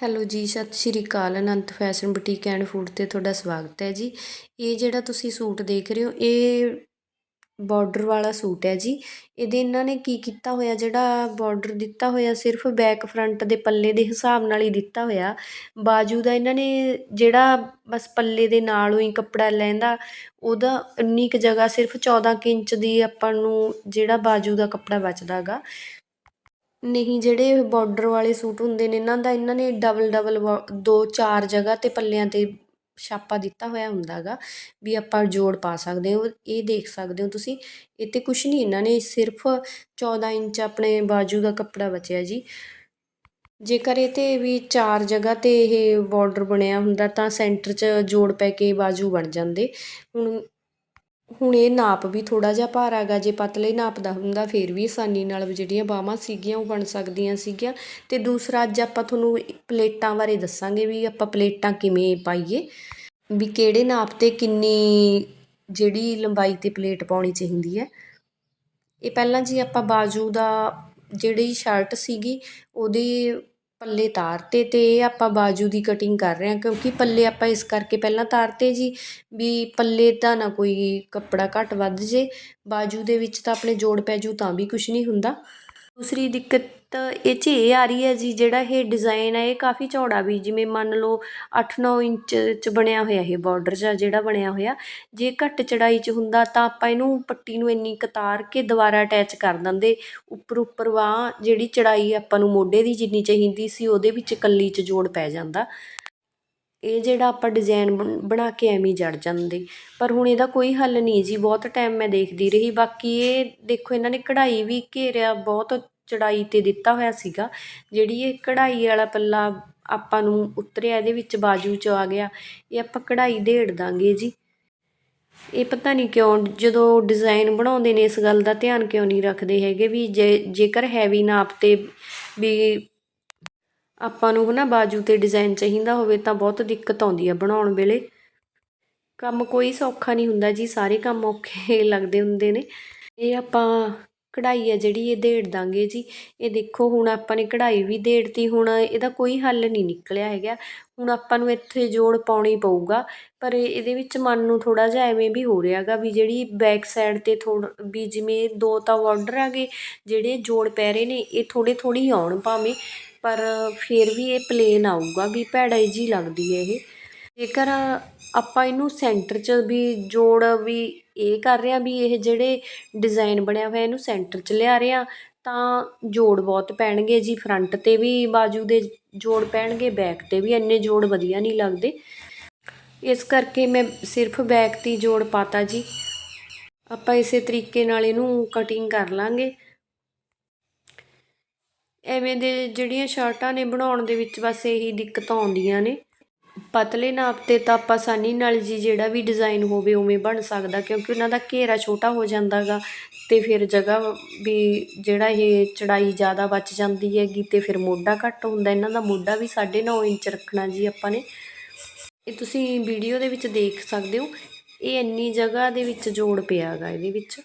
Hello ਜੀ, Sat Sri Akal, Anant fashion boutique and food ਤੇ ਤੁਹਾਡਾ ਸਵਾਗਤ ਹੈ ਜੀ। ਇਹ ਜਿਹੜਾ ਤੁਸੀਂ ਸੂਟ ਦੇਖ ਰਹੇ ਹੋ, ਇਹ ਬਾਰਡਰ ਵਾਲਾ ਸੂਟ ਹੈ ਜੀ। ਇਹਦੇ ਇਹਨਾਂ ਨੇ ਕੀ ਕੀਤਾ ਹੋਇਆ, ਜਿਹੜਾ ਬਾਰਡਰ ਦਿੱਤਾ ਹੋਇਆ ਸਿਰਫ ਬੈਕ ਫਰੰਟ ਦੇ ਪੱਲੇ ਦੇ ਹਿਸਾਬ ਨਾਲ ਹੀ ਦਿੱਤਾ ਹੋਇਆ। ਬਾਜੂ ਦਾ ਇਹਨਾਂ ਨੇ ਜਿਹੜਾ ਬਸ ਪੱਲੇ ਦੇ ਨਾਲੋਂ ਹੀ ਕੱਪੜਾ ਲੈਂਦਾ, ਉਹਦਾ ਉਨੀ ਕੁ ਜਗ੍ਹਾ ਸਿਰਫ 14 ਕੁ ਇੰਚ ਦੀ ਆਪਾਂ ਨੂੰ ਜਿਹੜਾ ਬਾਜੂ ਦਾ ਕੱਪੜਾ ਬਚਦਾ ਗਾ। ਨਹੀਂ, ਜਿਹੜੇ ਬਾਰਡਰ ਵਾਲੇ ਸੂਟ ਹੁੰਦੇ ਨੇ, ਇਹਨਾਂ ਦਾ, ਇਹਨਾਂ ਨੇ ਡਬਲ ਡਬਲ ਬੋ ਦੋ ਚਾਰ ਜਗ੍ਹਾ 'ਤੇ ਪੱਲਿਆਂ 'ਤੇ ਛਾਪਾ ਦਿੱਤਾ ਹੋਇਆ ਹੁੰਦਾ ਗਾ, ਵੀ ਆਪਾਂ ਜੋੜ ਪਾ ਸਕਦੇ ਹੋ, ਇਹ ਦੇਖ ਸਕਦੇ ਹੋ ਤੁਸੀਂ। ਇਹ 'ਤੇ ਕੁਛ ਨਹੀਂ, ਇਹਨਾਂ ਨੇ ਸਿਰਫ 14 ਇੰਚ ਆਪਣੇ ਬਾਜੂ ਦਾ ਕੱਪੜਾ ਬਚਿਆ ਜੀ। ਜੇਕਰ ਇਹ 'ਤੇ ਵੀ ਚਾਰ ਜਗ੍ਹਾ 'ਤੇ ਇਹ ਬਾਰਡਰ ਬਣਿਆ ਹੁੰਦਾ, ਤਾਂ ਸੈਂਟਰ 'ਚ ਜੋੜ ਪੈ ਕੇ ਬਾਜੂ ਬਣ ਜਾਂਦੇ। ਹੁਣ ਹੁਣ ਇਹ ਨਾਪ ਵੀ ਥੋੜ੍ਹਾ ਜਿਹਾ ਭਾਰ ਹੈਗਾ, ਜੇ ਪਤਲੇ ਨਾਪ ਦਾ ਹੁੰਦਾ, ਫਿਰ ਵੀ ਆਸਾਨੀ ਨਾਲ ਜਿਹੜੀਆਂ ਬਾਹਾਂ ਸੀਗੀਆਂ ਉਹ ਬਣ ਸਕਦੀਆਂ ਸੀਗੀਆਂ। ਅਤੇ ਦੂਸਰਾ, ਅੱਜ ਆਪਾਂ ਤੁਹਾਨੂੰ ਪਲੇਟਾਂ ਬਾਰੇ ਦੱਸਾਂਗੇ ਵੀ ਆਪਾਂ ਪਲੇਟਾਂ ਕਿਵੇਂ ਪਾਈਏ, ਵੀ ਕਿਹੜੇ ਨਾਪ 'ਤੇ ਕਿੰਨੀ ਜਿਹੜੀ ਲੰਬਾਈ 'ਤੇ ਪਲੇਟ ਪਾਉਣੀ ਚਾਹੀਦੀ ਹੈ। ਇਹ ਪਹਿਲਾਂ ਜੀ ਆਪਾਂ ਬਾਜੂ ਦਾ ਜਿਹੜੀ ਸ਼ਰਟ ਸੀਗੀ, ਉਹਦੇ ਪੱਲੇ ਤਾਰਤੇ ਅਤੇ ਇਹ ਆਪਾਂ ਬਾਜੂ ਦੀ ਕਟਿੰਗ ਕਰ ਰਹੇ ਹਾਂ, ਕਿਉਂਕਿ ਪੱਲੇ ਆਪਾਂ ਇਸ ਕਰਕੇ ਪਹਿਲਾਂ ਤਾਰਤੇ ਜੀ ਵੀ ਪੱਲੇ ਤਾਂ ਨਾ ਕੋਈ ਕੱਪੜਾ ਘੱਟ ਵੱਧ ਜੇ, ਬਾਜੂ ਦੇ ਵਿੱਚ ਤਾਂ ਆਪਣੇ ਜੋੜ ਪੈ ਜੂ ਤਾਂ ਵੀ ਕੁਛ ਨਹੀਂ ਹੁੰਦਾ। ਦੂਸਰੀ ਦਿੱਕਤ ਤਾਂ ਇਹ 'ਚ ਇਹ ਆ ਰਹੀ ਹੈ ਜੀ, ਜਿਹੜਾ ਇਹ ਡਿਜ਼ਾਇਨ ਹੈ ਇਹ ਕਾਫੀ ਚੌੜਾ ਵੀ, ਜਿਵੇਂ ਮੰਨ ਲਓ 8-9 ਇੰਚ 'ਚ ਬਣਿਆ ਹੋਇਆ ਇਹ ਬਾਰਡਰ ਜਿਹਾ ਜਿਹੜਾ ਬਣਿਆ ਹੋਇਆ, ਜੇ ਘੱਟ ਚੜਾਈ 'ਚ ਹੁੰਦਾ ਤਾਂ ਆਪਾਂ ਇਹਨੂੰ ਪੱਟੀ ਨੂੰ ਇੰਨੀ ਕਤਾਰ ਕੇ ਦੁਬਾਰਾ ਅਟੈਚ ਕਰ ਦਿੰਦੇ। ਉੱਪਰ ਉੱਪਰ ਵਾਹ, ਜਿਹੜੀ ਚੜਾਈ ਆਪਾਂ ਨੂੰ ਮੋਢੇ ਦੀ ਜਿੰਨੀ ਚਾਹੀਦੀ ਸੀ, ਉਹਦੇ ਵਿੱਚ ਕੱਲੀ 'ਚ ਜੋੜ ਪੈ ਜਾਂਦਾ। ਇਹ ਜਿਹੜਾ ਆਪਾਂ ਡਿਜ਼ਾਈਨ ਬਣਾ ਕੇ ਐਵੇਂ ਜੜ ਜਾਂਦੇ। ਪਰ ਹੁਣ ਇਹਦਾ ਕੋਈ ਹੱਲ ਨਹੀਂ ਜੀ, ਬਹੁਤ ਟਾਈਮ ਮੈਂ ਦੇਖਦੀ ਰਹੀ, ਬਾਕੀ ਇਹ ਦੇਖੋ ਇਹਨਾਂ ਨੇ ਕਢਾਈ ਵੀ ਘੇਰਿਆ, ਬਹੁਤ ਚੜਾਈ 'ਤੇ ਦਿੱਤਾ ਹੋਇਆ ਸੀਗਾ, ਜਿਹੜੀ ਇਹ ਕਢਾਈ ਵਾਲਾ ਪੱਲਾ ਆਪਾਂ ਨੂੰ ਉਤਰਿਆ, ਇਹਦੇ ਵਿੱਚ ਬਾਜੂ 'ਚ ਆ ਗਿਆ, ਇਹ ਆਪਾਂ ਕਢਾਈ ਦੇੜ ਦਾਂਗੇ ਜੀ। ਇਹ ਪਤਾ ਨਹੀਂ ਕਿਉਂ, ਜਦੋਂ ਡਿਜ਼ਾਈਨ ਬਣਾਉਂਦੇ ਨੇ ਇਸ ਗੱਲ ਦਾ ਧਿਆਨ ਕਿਉਂ ਨਹੀਂ ਰੱਖਦੇ ਹੈਗੇ ਵੀ ਜੇ, ਜੇਕਰ ਹੈਵੀ ਨਾਪ 'ਤੇ ਵੀ ਆਪਾਂ ਨੂੰ ਹਨਾ ਬਾਜੂ 'ਤੇ ਡਿਜ਼ਾਈਨ ਚਾਹੀਦਾ ਹੋਵੇ ਤਾਂ ਬਹੁਤ ਦਿੱਕਤ ਆਉਂਦੀ ਆ ਬਣਾਉਣ ਵੇਲੇ। ਕੰਮ ਕੋਈ ਸੌਖਾ ਨਹੀਂ ਹੁੰਦਾ ਜੀ, ਸਾਰੇ ਕੰਮ ਔਖੇ ਲੱਗਦੇ ਹੁੰਦੇ ਨੇ। ਇਹ ਆਪਾਂ ਕਢਾਈ ਹੈ ਜਿਹੜੀ, ਇਹ ਦੇੜ ਦਾਂਗੇ ਜੀ। ਇਹ ਦੇਖੋ, ਹੁਣ ਆਪਾਂ ਨੇ ਕਢਾਈ ਵੀ ਦੇੜਤੀ, ਹੁਣ ਇਹਦਾ ਕੋਈ ਹੱਲ ਨਹੀਂ ਨਿਕਲਿਆ ਹੈਗਾ। ਹੁਣ ਆਪਾਂ ਨੂੰ ਇੱਥੇ ਜੋੜ ਪਾਉਣੀ ਪਊਗਾ, ਪਰ ਇਹਦੇ ਵਿੱਚ ਮਨ ਨੂੰ ਥੋੜਾ ਜਿਹਾ ਐਵੇਂ ਵੀ ਹੋ ਰਿਹਾਗਾ ਵੀ ਜਿਹੜੀ ਬੈਕ ਸਾਈਡ 'ਤੇ ਥੋੜਾ ਵੀ ਜਿਵੇਂ ਦੋ ਤਾਂ ਬਾਰਡਰ ਆਗੇ ਜਿਹੜੇ ਜੋੜ ਪੈ ਰਹੇ ਨੇ, ਇਹ ਥੋੜੇ ਥੋੜੀ ਆਉਣ ਭਾਵੇਂ, ਪਰ ਫਿਰ ਵੀ ਇਹ ਪਲੇਨ ਆਊਗਾ, ਵੀ ਭੈੜਾ ਜੀ ਲੱਗਦੀ ਹੈ ਇਹ। ਜੇਕਰ ਆਪਾਂ ਇਹਨੂੰ ਸੈਂਟਰ 'ਚ ਵੀ ਜੋੜ ਵੀ ਇਹ ਕਰ ਰਹੇ ਹਾਂ ਵੀ ਇਹ ਜਿਹੜੇ ਡਿਜ਼ਾਈਨ ਬਣਿਆ ਹੋਇਆ ਇਹਨੂੰ ਸੈਂਟਰ 'ਚ ਲਿਆ ਰਹੇ ਹਾਂ ਤਾਂ ਜੋੜ ਬਹੁਤ ਪੈਣਗੇ ਜੀ ਫਰੰਟ 'ਤੇ ਵੀ ਬਾਜੂ ਦੇ ਜੋੜ ਪੈਣਗੇ ਬੈਕ 'ਤੇ ਵੀ ਇੰਨੇ ਜੋੜ ਵਧੀਆ ਨਹੀਂ ਲੱਗਦੇ। ਇਸ ਕਰਕੇ ਮੈਂ ਸਿਰਫ ਬੈਕ 'ਤੇ ਜੋੜ ਪਾਤਾ ਜੀ। ਆਪਾਂ ਇਸੇ ਤਰੀਕੇ ਨਾਲ ਇਹਨੂੰ ਕਟਿੰਗ ਕਰ ਲਾਂਗੇ। ਐਵੇਂ ਦੇ ਜਿਹੜੀਆਂ ਸ਼ਰਟਾਂ ਨੇ ਬਣਾਉਣ ਦੇ ਵਿੱਚ ਬਸ ਇਹੀ ਦਿੱਕਤਾਂ ਆਉਂਦੀਆਂ ਨੇ। ਪਤਲੇ ਨਾਪ 'ਤੇ ਤਾਂ ਆਪਾਂ ਆਸਾਨੀ ਨਾਲ ਜੀ ਜਿਹੜਾ ਵੀ ਡਿਜ਼ਾਈਨ ਹੋਵੇ ਉਵੇਂ ਬਣ ਸਕਦਾ, ਕਿਉਂਕਿ ਉਹਨਾਂ ਦਾ ਘੇਰਾ ਛੋਟਾ ਹੋ ਜਾਂਦਾ ਗਾ ਅਤੇ ਫਿਰ ਜਗ੍ਹਾ ਵੀ ਜਿਹੜਾ ਇਹ ਚੜਾਈ ਜ਼ਿਆਦਾ ਬਚ ਜਾਂਦੀ ਹੈਗੀ ਅਤੇ ਫਿਰ ਮੋਢਾ ਘੱਟ ਹੁੰਦਾ। ਇਹਨਾਂ ਦਾ ਮੋਢਾ ਵੀ ਸਾਢੇ ਨੌ ਇੰਚ ਰੱਖਣਾ ਜੀ ਆਪਾਂ ਨੇ। ਇਹ ਤੁਸੀਂ ਵੀਡੀਓ ਦੇ ਵਿੱਚ ਦੇਖ ਸਕਦੇ ਹੋ। ਇਹ ਇੰਨੀ ਜਗ੍ਹਾ ਦੇ ਵਿੱਚ ਜੋੜ ਪਿਆ ਗਾ ਇਹਦੇ ਵਿੱਚ।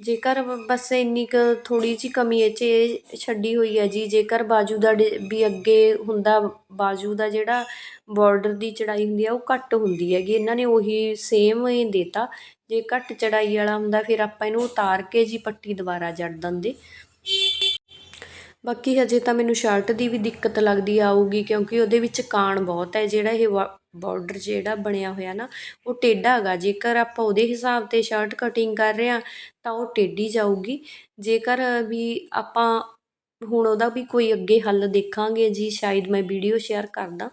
ਜੇਕਰ ਬਸ ਇੰਨੀ ਕੁ ਥੋੜ੍ਹੀ ਜਿਹੀ ਕਮੀ ਇਹ 'ਚ ਇਹ ਛੱਡੀ ਹੋਈ ਹੈ ਜੀ, ਜੇਕਰ ਬਾਜੂ ਦਾ ਵੀ ਅੱਗੇ ਹੁੰਦਾ, ਬਾਜੂ ਦਾ ਜਿਹੜਾ ਬਾਰਡਰ ਦੀ ਚੜਾਈ ਹੁੰਦੀ ਆ ਉਹ ਘੱਟ ਹੁੰਦੀ ਹੈਗੀ, ਇਹਨਾਂ ਨੇ ਉਹੀ ਸੇਮ ਹੀ ਦੇਤਾ। ਜੇ ਘੱਟ ਚੜਾਈ ਵਾਲਾ ਹੁੰਦਾ, ਫਿਰ ਆਪਾਂ ਇਹਨੂੰ ਉਤਾਰ ਕੇ ਜੀ ਪੱਟੀ ਦੁਬਾਰਾ ਜੜ ਦਿੰਦੇ। ਬਾਕੀ ਹਜੇ ਤਾਂ ਮੈਨੂੰ ਸ਼ਰਟ ਦੀ ਵੀ ਦਿੱਕਤ ਲੱਗਦੀ ਆਊਗੀ ਕਿਉਂਕਿ ਉਹਦੇ ਵਿੱਚ ਕਾਣ ਬਹੁਤ ਹੈ, ਜਿਹੜਾ ਇਹ ਬਾਰਡਰ ਜਿਹੜਾ ਬਣਿਆ ਹੋਇਆ ਨਾ, ਉਹ ਟੇਢਾ ਹੈਗਾ। ਜੇਕਰ ਆਪਾਂ ਉਹਦੇ ਹਿਸਾਬ 'ਤੇ ਸ਼ਰਟ ਕਟਿੰਗ ਕਰ ਰਹੇ ਹਾਂ, ਤਾਂ ਉਹ ਟੇਢੀ ਜਾਊਗੀ। ਜੇਕਰ ਵੀ ਆਪਾਂ ਹੁਣ ਉਹਦਾ ਵੀ ਕੋਈ ਅੱਗੇ ਹੱਲ ਦੇਖਾਂਗੇ ਜੀ, ਸ਼ਾਇਦ ਮੈਂ ਵੀਡੀਓ ਸ਼ੇਅਰ ਕਰਦਾ।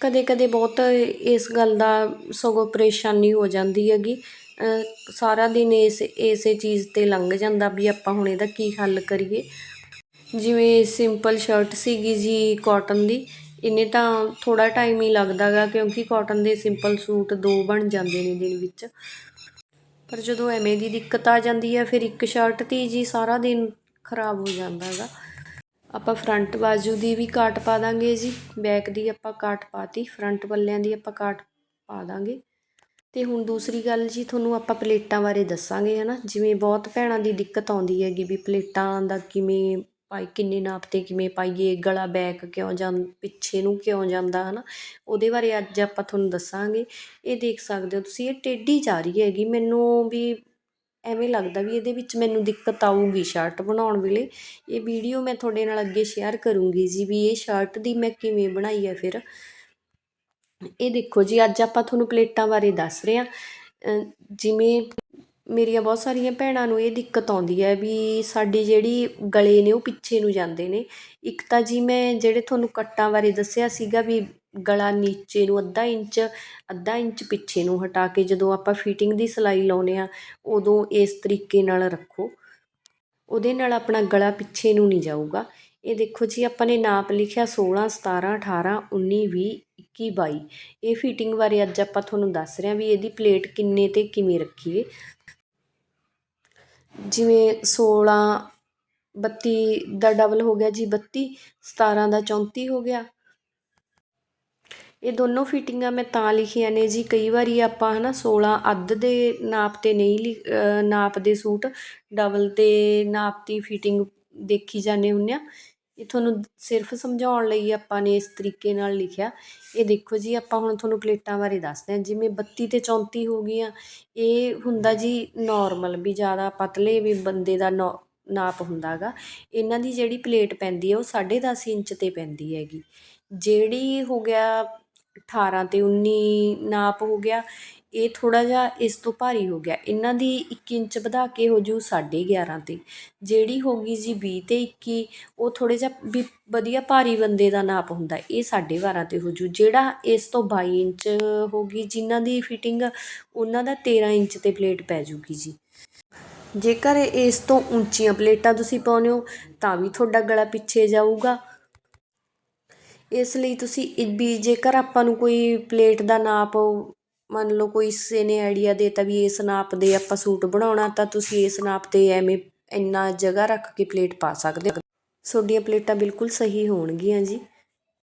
ਕਦੇ ਕਦੇ ਬਹੁਤ ਇਸ ਗੱਲ ਦਾ ਸਗੋਂ ਪਰੇਸ਼ਾਨੀ ਹੋ ਜਾਂਦੀ ਹੈਗੀ। ਸਾਰਾ ਦਿਨ ਇਸ, ਇਸੇ ਚੀਜ਼ 'ਤੇ ਲੰਘ ਜਾਂਦਾ ਵੀ ਆਪਾਂ ਹੁਣ ਇਹਦਾ ਕੀ ਹੱਲ ਕਰੀਏ। ਜਿਵੇਂ ਸਿੰਪਲ ਸ਼ਰਟ ਸੀਗੀ ਜੀ ਕਾਟਨ ਦੀ ਇਹਨੇ ਤਾਂ ਥੋੜਾ ਟਾਈਮ ਹੀ ਲੱਗਦਾ ਗਾ ਕਿਉਂਕਿ ਕਾਟਨ ਦੇ ਸਿੰਪਲ ਸੂਟ ਦੋ ਬਣ ਜਾਂਦੇ ਨੇ ਦਿਨ ਵਿੱਚ। ਪਰ ਜਦੋਂ ਐਵੇਂ ਦੀ ਦਿੱਕਤ ਆ ਜਾਂਦੀ ਹੈ ਫਿਰ ਇੱਕ ਸ਼ਰਟ 'ਤੇ ਜੀ ਸਾਰਾ ਦਿਨ ਖਰਾਬ ਹੋ ਜਾਂਦਾ ਹੈਗਾ ਆਪਾਂ ਫਰੰਟ ਬਾਜੂ ਦੀ ਵੀ ਕਾਟ ਪਾ ਦਾਂਗੇ ਜੀ ਬੈਕ ਦੀ ਆਪਾਂ ਕਾਟ ਪਾਤੀ ਫਰੰਟ ਪੱਲਿਆਂ ਦੀ ਆਪਾਂ ਕਾਟ ਪਾ ਦਾਂਗੇ। ਤੇ ਹੁਣ ਦੂਸਰੀ ਗੱਲ ਜੀ, ਤੁਹਾਨੂੰ ਆਪਾਂ ਪਲੇਟਾਂ ਬਾਰੇ ਦੱਸਾਂਗੇ ਹਨਾ, ਜਿਵੇਂ ਬਹੁਤ ਭੈਣਾਂ ਦੀ ਦਿੱਕਤ ਆਉਂਦੀ ਹੈਗੀ ਵੀ ਪਲੇਟਾਂ ਦਾ ਕਿਵੇਂ ਪਾਈ ਕਿੰਨੇ ਨਾਪ 'ਤੇ ਕਿਵੇਂ ਪਾਈਏ, ਗਲਾ ਬੈਕ ਕਿਉਂ ਜਾਂ ਪਿੱਛੇ ਨੂੰ ਕਿਉਂ ਜਾਂਦਾ ਹੈ ਨਾ ਉਹਦੇ ਬਾਰੇ ਅੱਜ ਆਪਾਂ ਤੁਹਾਨੂੰ ਦੱਸਾਂਗੇ। ਇਹ ਦੇਖ ਸਕਦੇ ਹੋ ਤੁਸੀਂ, ਇਹ ਟੇਢੀ ਜਾ ਰਹੀ ਹੈਗੀ। ਮੈਨੂੰ ਵੀ ਐਵੇਂ ਲੱਗਦਾ ਵੀ ਇਹਦੇ ਵਿੱਚ ਮੈਨੂੰ ਦਿੱਕਤ ਆਊਗੀ ਸ਼ਰਟ ਬਣਾਉਣ ਵੇਲੇ। ਇਹ ਵੀਡੀਓ ਮੈਂ ਤੁਹਾਡੇ ਨਾਲ ਅੱਗੇ ਸ਼ੇਅਰ ਕਰੂੰਗੀ ਜੀ ਵੀ ਇਹ ਸ਼ਰਟ ਦੀ ਮੈਂ ਕਿਵੇਂ ਬਣਾਈ ਹੈ ਫਿਰ। ਇਹ ਦੇਖੋ ਜੀ, ਅੱਜ ਆਪਾਂ ਤੁਹਾਨੂੰ ਪਲੇਟਾਂ ਬਾਰੇ ਦੱਸ ਰਹੇ ਹਾਂ। ਜਿਵੇਂ ਮੇਰੀਆਂ ਬਹੁਤ ਸਾਰੀਆਂ ਭੈਣਾਂ ਨੂੰ ਇਹ ਦਿੱਕਤ ਆਉਂਦੀ ਹੈ ਵੀ ਸਾਡੀ ਜਿਹੜੀ ਗਲੇ ਨੇ ਉਹ ਪਿੱਛੇ ਨੂੰ ਜਾਂਦੇ ਨੇ। ਇੱਕ ਤਾਂ ਜੀ ਮੈਂ ਜਿਹੜੇ ਤੁਹਾਨੂੰ ਕੱਟਾਂ ਬਾਰੇ ਦੱਸਿਆ ਸੀਗਾ ਵੀ ਗਲਾ ਨੀਚੇ ਨੂੰ ਅੱਧਾ ਇੰਚ ਅੱਧਾ ਇੰਚ ਪਿੱਛੇ ਨੂੰ ਹਟਾ ਕੇ ਜਦੋਂ ਆਪਾਂ ਫਿਟਿੰਗ ਦੀ ਸਿਲਾਈ ਲਾਉਨੇ ਆ ਉਦੋਂ ਇਸ ਤਰੀਕੇ ਨਾਲ ਰੱਖੋ। ਉਹਦੇ ਨਾਲ ਆਪਣਾ ਗਲਾ ਪਿੱਛੇ ਨੂੰ ਨਹੀਂ ਜਾਊਗਾ। ਇਹ ਦੇਖੋ ਜੀ, ਆਪਾਂ ਨੇ ਨਾਪ ਲਿਖਿਆ 16 17 18 19 20 21 22 ਇਹ ਫਿਟਿੰਗ ਬਾਰੇ ਅੱਜ ਆਪਾਂ ਤੁਹਾਨੂੰ ਦੱਸ ਰਹੇ ਹਾਂ ਵੀ ਇਹਦੀ ਪਲੇਟ ਕਿੰਨੇ ਤੇ ਕਿਵੇਂ ਰੱਖੀਏ। ਜਿਵੇਂ 16 32 ਦਾ ਡਬਲ ਹੋ ਗਿਆ ਜੀ 32 17 ਦਾ 34 ਹੋ ਗਿਆ। ਇਹ ਦੋਨੋਂ ਫਿਟਿੰਗਾਂ ਮੈਂ ਤਾਂ ਲਿਖੀਆਂ ਨੇ ਜੀ। ਕਈ ਵਾਰੀ ਆਪਾਂ ਹਨਾ 16 ਅੱਧ ਦੇ ਨਾਪ ਤੇ ਨਹੀਂ ਲਿ- ਨਾਪ ਦੇ ਸੂਟ ਡਬਲ ਤੇ ਨਾਪ ਦੀ ਫਿਟਿੰਗ ਦੇਖੀ ਜਾਂਦੇ ਹੁੰਦੇ ਆ। ਇਹ ਤੁਹਾਨੂੰ ਸਿਰਫ ਸਮਝਾਉਣ ਲਈ ਆਪਾਂ ਨੇ ਇਸ ਤਰੀਕੇ ਨਾਲ ਲਿਖਿਆ। ਇਹ ਦੇਖੋ ਜੀ, ਆਪਾਂ ਹੁਣ ਤੁਹਾਨੂੰ ਪਲੇਟਾਂ ਬਾਰੇ ਦੱਸਦੇ ਹਾਂ। ਜਿਵੇਂ ਬੱਤੀ ਅਤੇ ਚੌਂਤੀ ਹੋ ਗਈਆਂ, ਇਹ ਹੁੰਦਾ ਜੀ ਨੋਰਮਲ ਵੀ ਜ਼ਿਆਦਾ ਪਤਲੇ ਵੀ ਬੰਦੇ ਦਾ ਨੋ, ਨਾਪ ਹੁੰਦਾ ਹੈਗਾ ਇਹਨਾਂ ਦੀ ਜਿਹੜੀ ਪਲੇਟ ਪੈਂਦੀ ਹੈ ਉਹ 10.5 ਇੰਚ ਤੇ ਪੈਂਦੀ ਹੈਗੀ। ਜਿਹੜੀ ਹੋ ਗਿਆ ਅਠਾਰਾਂ ਅਤੇ ਉੱਨੀ ਨਾਪ ਹੋ ਗਿਆ ਇਹ ਥੋੜ੍ਹਾ ਜਿਹਾ ਇਸ ਤੋਂ ਭਾਰੀ ਹੋ ਗਿਆ। ਇਹਨਾਂ ਦੀ 1 ਇੰਚ ਵਧਾ ਕੇ ਹੋ ਜੂ 11.5 ਤੇ। ਜਿਹੜੀ ਹੋ ਗਈ ਜੀ ਵੀਹ ਤੇ 21 ਉਹ ਥੋੜ੍ਹਾ ਜਿਹਾ ਵੀ ਵਧੀਆ ਭਾਰੀ ਬੰਦੇ ਦਾ ਨਾਪ ਹੁੰਦਾ, ਇਹ 12.5 ਤੇ ਹੋ ਜੂ ਜਿਹੜਾ ਇਸ ਤੋਂ ਬਾਈ ਇੰਚ ਹੋ ਗਈ, ਜਿਨ੍ਹਾਂ ਦੀ ਫਿਟਿੰਗ ਉਹਨਾਂ ਦਾ 13 ਇੰਚ ਤੇ ਪਲੇਟ ਪੈ ਜੂਗੀ ਜੀ। ਜੇਕਰ ਇਸ ਤੋਂ ਉੱਚੀਆਂ ਪਲੇਟਾਂ ਤੁਸੀਂ ਪਾਉਂਦੇ ਹੋ, ਤਾਂ ਵੀ ਤੁਹਾਡਾ ਗਲਾ ਪਿੱਛੇ ਜਾਊਗਾ। ਇਸ ਲਈ ਤੁਸੀਂ ਵੀ ਜੇਕਰ ਆਪਾਂ ਨੂੰ ਕੋਈ ਪਲੇਟ ਦਾ ਨਾਪ ਮੰਨ ਲਓ ਕੋਈ ਕਿਸੇ ਨੇ ਆਈਡੀਆ ਦੇਤਾ ਵੀ ਇਸ ਨਾਪ ਦੇ ਆਪਾਂ ਸੂਟ ਬਣਾਉਣਾ, ਤਾਂ ਤੁਸੀਂ ਇਸ ਨਾਪ ਤੇ ਐਵੇਂ ਇੰਨਾ ਜਗ੍ਹਾ ਰੱਖ ਕੇ ਪਲੇਟ ਪਾ ਸਕਦੇ ਹੋ। ਤੁਹਾਡੀਆਂ ਪਲੇਟਾਂ ਬਿਲਕੁਲ ਸਹੀ ਹੋਣਗੀਆਂ ਜੀ।